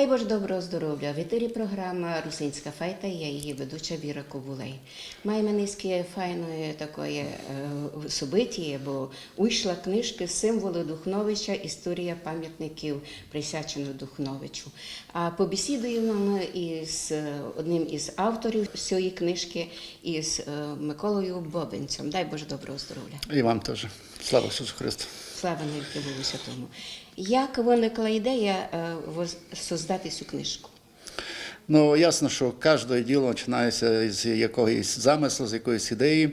Дай Боже доброго здоров'я. В етері програма Русинська файта, я її ведуча Віра Ковулей. Маємо низки файної такої е, собиті, бо уйшла книжка символи Духновича, історія пам'ятників присвячена Духновичу. А побесідуємо ми із е, одним із авторів цієї книжки, із е, Миколою Бобинцем. Дай Боже доброго здоров'я. І вам теж. Слава Ісусу Христу. Слава Богу Святому. Як виникла ідея е, создати цю книжку? Ну, ясно, що кожне діло починається з якогось замислу, з якоїсь ідеї.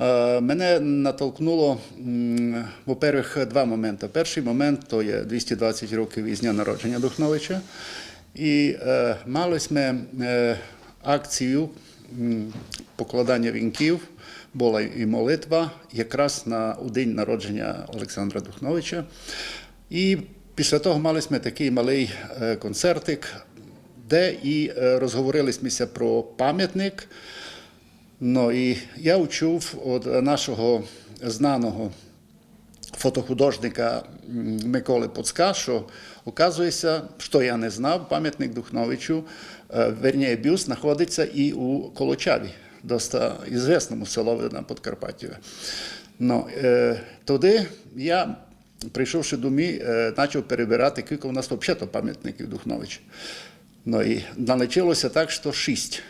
Е, Мене натолкнуло, во-первых, два моменти. Перший момент то є 220 років із дня народження Духновича. І е, мали ми акцію покладання вінків. Була і молитва якраз на у день народження Олександра Духновича. І після того мали ми такий малий е, концертик, де і е, розговорилися про пам'ятник. Ну і я учув від нашого знаного фотохудожника Миколи Поцка, що оказується, що я не знав, пам'ятник Духновичу, е, верніше бюст, знаходиться і у Колочаві, доста ізвісному селові на Подкарпаття. Ну, тоді я, прийшовши до мі, е, почав перебирати, кілька у нас взагалі пам'ятників Духновича. Ну і налечилося так, що шість,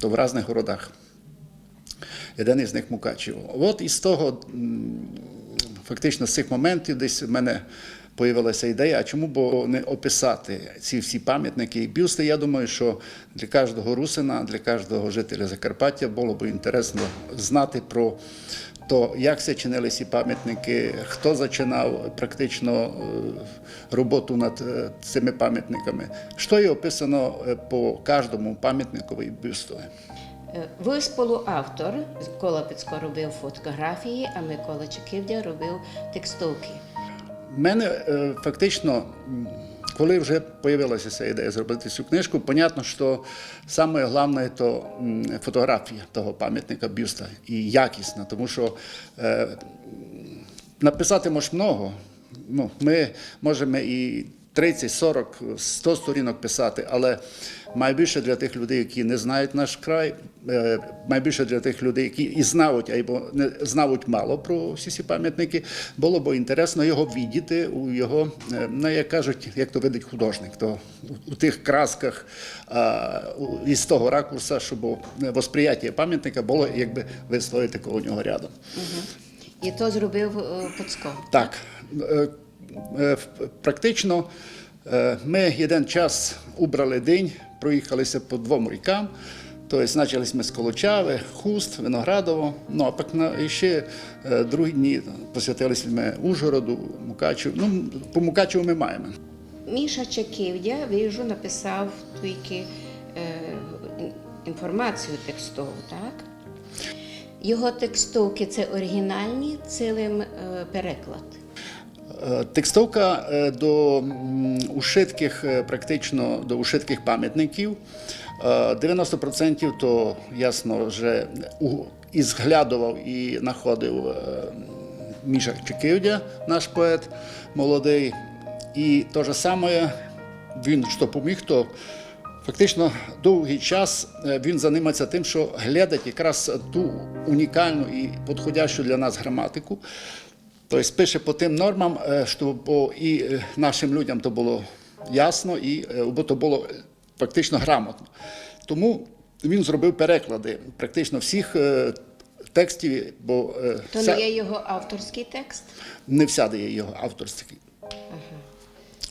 то в різних городах. Один із них Мукачево. От із того, фактично, з цих моментів десь в мене появилася ідея, а чому б не описати ці всі пам'ятники і бюсти. Я думаю, що для кожного русина, для кожного жителя Закарпаття було б інтересно знати про то, як це чинили ці пам'ятники, хто зачинав практично е, роботу над е, цими пам'ятниками. Що є описано е, по кожному пам'ятнику і бюсту. Ви співавтор. Кола Пицько робив фотографії, а Микола Чеківдя робив текстовки. У мене фактично, коли вже з'явилася ця ідея зробити цю книжку, понятно, що саме головне то фотографія того пам'ятника бюста і якісна, тому що е, написати можеш много. Ну, ми можемо і 30, 40, 100 сторінок писати, але найбільше для тих людей, які не знають наш край, е, найбільше для тих людей, які і знають, або не знають мало про всі ці пам'ятники, було б інтересно його віддіти у його, е, ну, як кажуть, як то видить художник, то у- тих красках а, у- із того ракурса, щоб восприяття пам'ятника було якби висловити коло нього рядом. І то зробив е, Пицько. Так, е, е, в- практично е, ми один час убрали день, проїхалися по двом рікам. Тобто почали ми з Колочави, Хуст, Виноградово. Ну а пак на ще е, другі дні посвятилися ми Ужгороду, Мукачеву. Ну, по Мукачеву ми маємо. Міша Чеківдя, вижу, написав тільки е, інформацію текстову, так? Його текстовки це оригінальні, цілим е, переклад. Е, Текстовка е, до ушитких, е, практично до ушитких пам'ятників. Е, 90% то ясно вже і зглядував і знаходив Міша Чекивдя, наш поет молодий. І те ж саме він що поміг, то фактично довгий час він займається тим, що глядить якраз ту унікальну і підходящу для нас граматику. Тобто пише по тим нормам, е, щоб і е, нашим людям то було ясно, і е, бо то було фактично грамотно. Тому він зробив переклади практично всіх текстів, бо То вся- не є його авторський текст. не всяде є його авторський.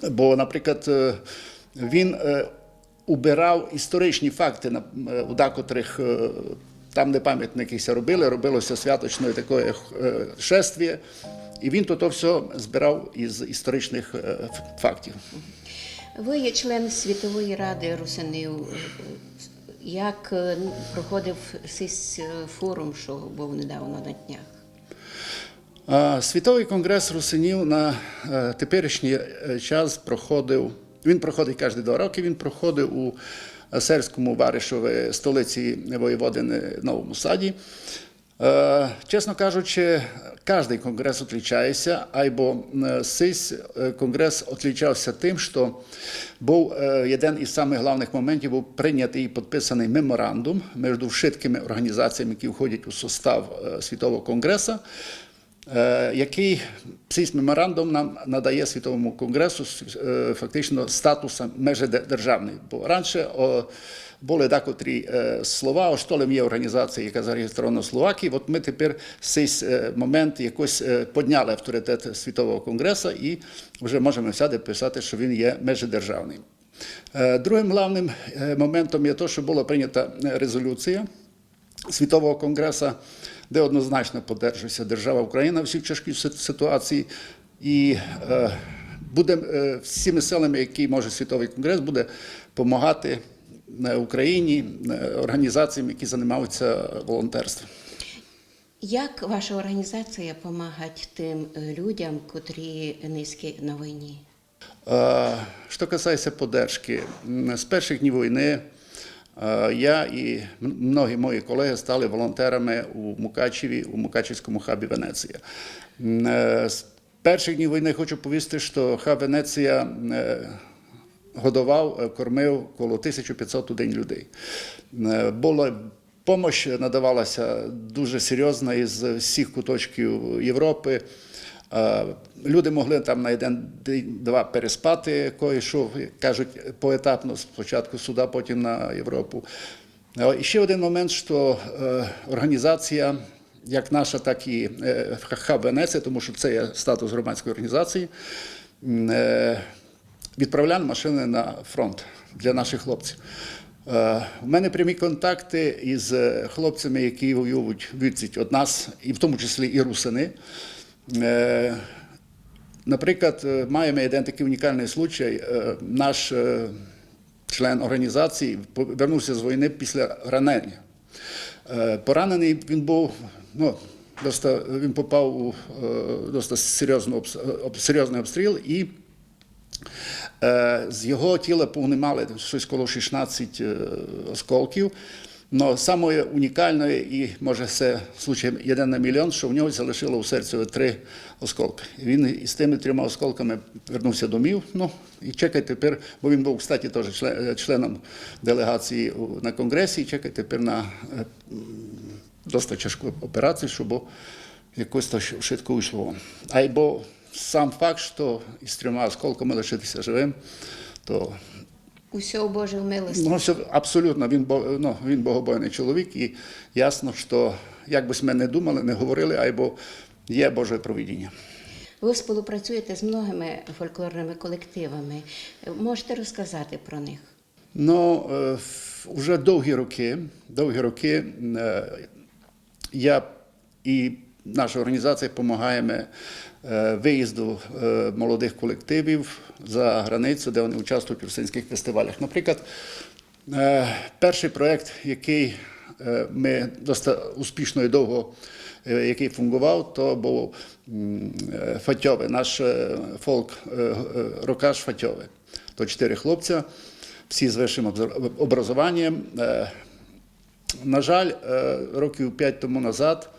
Бо, наприклад, він убирав історичні факти у декотрих. Там, де пам'ятники робили, робилося святочне таке шествіє, і він то, то все збирав із історичних е, фактів. Ви є член Світової ради русинів. Як е, проходив цей форум, що був недавно на днях? Світовий конгрес русинів на е, теперішній е, час проходив. Він проходить кожні два роки. Він проходив у Серському Варишові, столиці воєводини Новому Саді. Е, Чесно кажучи, кожен конгрес відрізняється, або е, цей е, конгрес відрізнявся тим, що був один із самих головних моментів був прийнятий і підписаний меморандум між вшиткими організаціями, які входять у состав Світового конгресу, який цей меморандум нам надає Світовому конгресу е, фактично статус междержавний. Бо раніше були декотрі е, слова, що є організація, яка зареєстрована в Словакії. От ми тепер цей е, момент якось е, підняли авторитет Світового конгресу і вже можемо сяде писати, що він є междержавним. Е, Другим головним е, моментом є те, що була прийнята резолюція Світового конгресу, де однозначно подержується держава Україна в цій тяжкій ситуації. І е, буде е, всіми силами, які може Світовий конгрес, буде допомагати е, Україні, е, організаціям, які займаються волонтерством. Як ваша організація допомагає тим е, людям, котрі низькі на війні? Що касається поддержки, з перших днів війни я і многі мої колеги стали волонтерами у Мукачеві, у Мукачевському хабі Венеція. Е, З перших днів війни хочу повісти, що хаб Венеція е, годував, е, кормив коло 1500 у день людей. Е, Була Помощь надавалася дуже серйозна із всіх куточків Європи. Е, Люди могли там на один день, два переспати, кої що кажуть поетапно, спочатку сюди, потім на Європу. Е, І ще один момент, що е, організація, як наша, так і хаб Венеція, тому що це є статус громадської організації, відправляли машини на фронт для наших хлопців. У мене прямі контакти із хлопцями, які воюють відсіть від нас, і в тому числі і русини. Е, Наприклад, е, маємо один такий унікальний случай. Е, Наш член організації повернувся з війни після ранення. Поранений він був, ну, доста, він попав у досить серйозний обстріл і З його тіла повнимали щось коло 16 е, осколків. Но саме унікальне і може це случай один на мільйон, що в нього залишило у серці три осколки. І Він із тими трьома осколками вернувся домів. Ну і чекай тепер, бо він був, кстати, теж членом делегації на конгресі. І чекай тепер на е, досить тяжку операцію, щоб якось то швидко йшло. Або сам факт, що із трьома осколками лишитися живим, то Усього Боже в милості. ну, все, абсолютно він, ну, він богобойний чоловік, і ясно, що як би ми не думали, не говорили, або є Боже провідіння. Ви співпрацюєте з многими фольклорними колективами. Можете розказати про них? Ну, е, вже довгі роки, довгі роки е, я і наша організація допомагаємо е, виїзду е, молодих колективів за границю, де вони участвують у русинських фестивалях. Наприклад, е, перший проєкт, який ми успішно і довго який фунгував, то був Фатьове, наш е, фолк е, е, рокаш Фатьове. То чотири хлопця, всі з вищим. Е, На жаль, років п'ять тому назад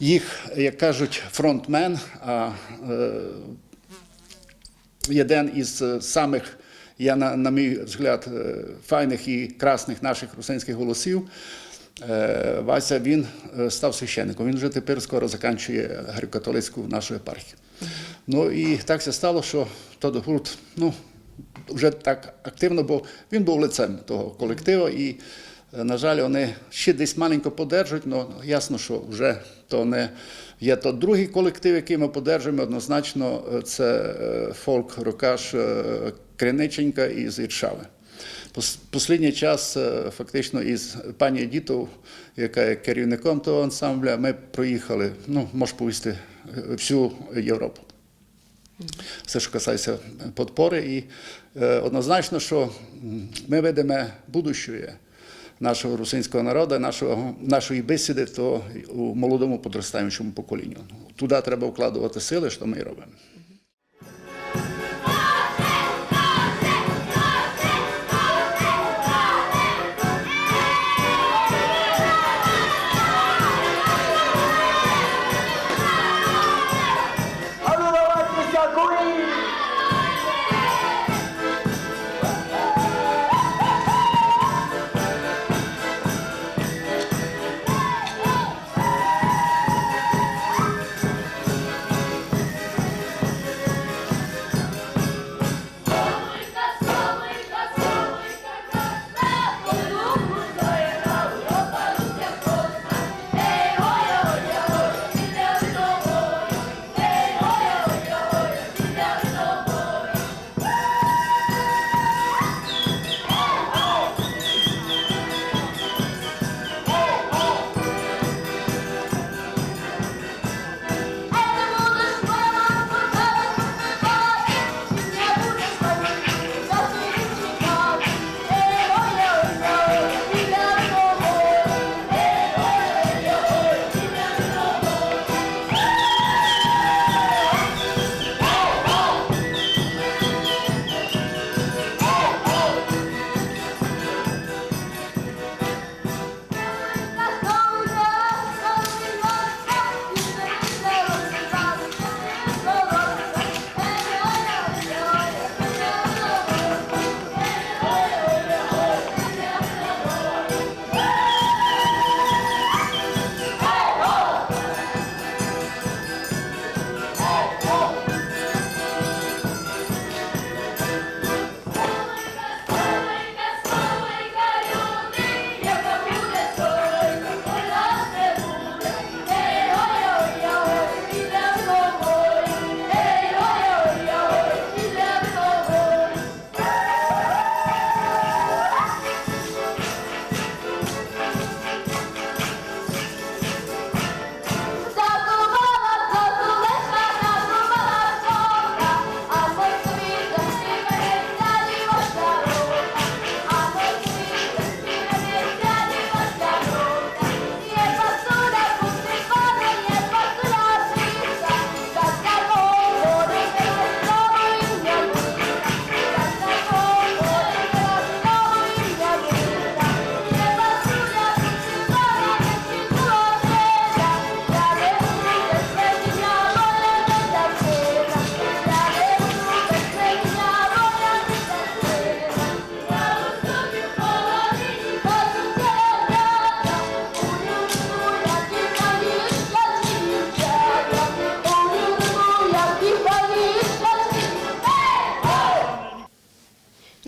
їх, як кажуть, фронтмен, а е, один із е, самих, я на, на мій взгляд, е, файних і красних наших русинських голосів. е, Вася він е, став священником. Він вже тепер скоро закінчує греко-католицьку нашу єпархію. Ну і так все стало, що Тодо Гурт, ну, вже так активно, бо він був лицем того колективу. І, е, на жаль, вони ще десь маленько подержують, але ясно, що вже то не є то другий колектив, який ми подержуємо. Однозначно, е, це е, фолк Рокаш е, Криниченька із Іршави. Послідній час е, фактично із пані Едітов, яка є керівником того ансамбля, ми проїхали, ну, можу повісти, е, всю Європу. Все, що касається підпори. І е, однозначно, що ми ведемо будущее нашого русинського народу, нашого, нашої бесіди, то у молодому подростаючому поколінню. Туди треба вкладувати сили, що ми і робимо.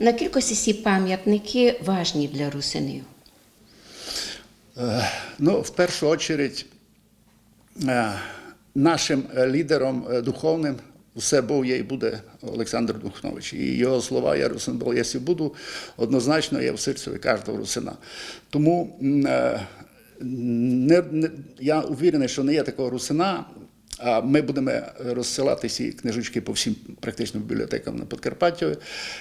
На кількості ці пам'ятники важні для русинів. Е, Ну, в першу очередь, е, нашим лідером е, духовним все був є і буде Олександр Духнович. І його слова «Я русин був, єсі буду» однозначно є в серці кожного русина. Тому не, не, я уверений, що не є такого русина, а ми будемо розсилати ці книжечки по всім практично бібліотекам на Подкарпаття,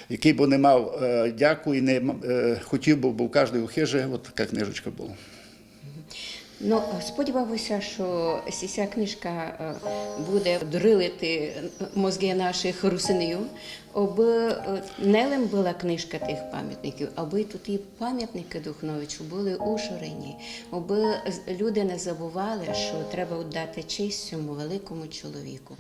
який би не мав е, дяку і не е, хотів би, бо в кожної хижі от така книжечка була. Ну, сподіваюся, що ця книжка е, буде дрилити мозги наших русинів, аби е, не лим була книжка тих пам'ятників, аби тут і пам'ятники Духновичу були ушорені, аби з- люди не забували, що треба віддати честь цьому великому чоловіку.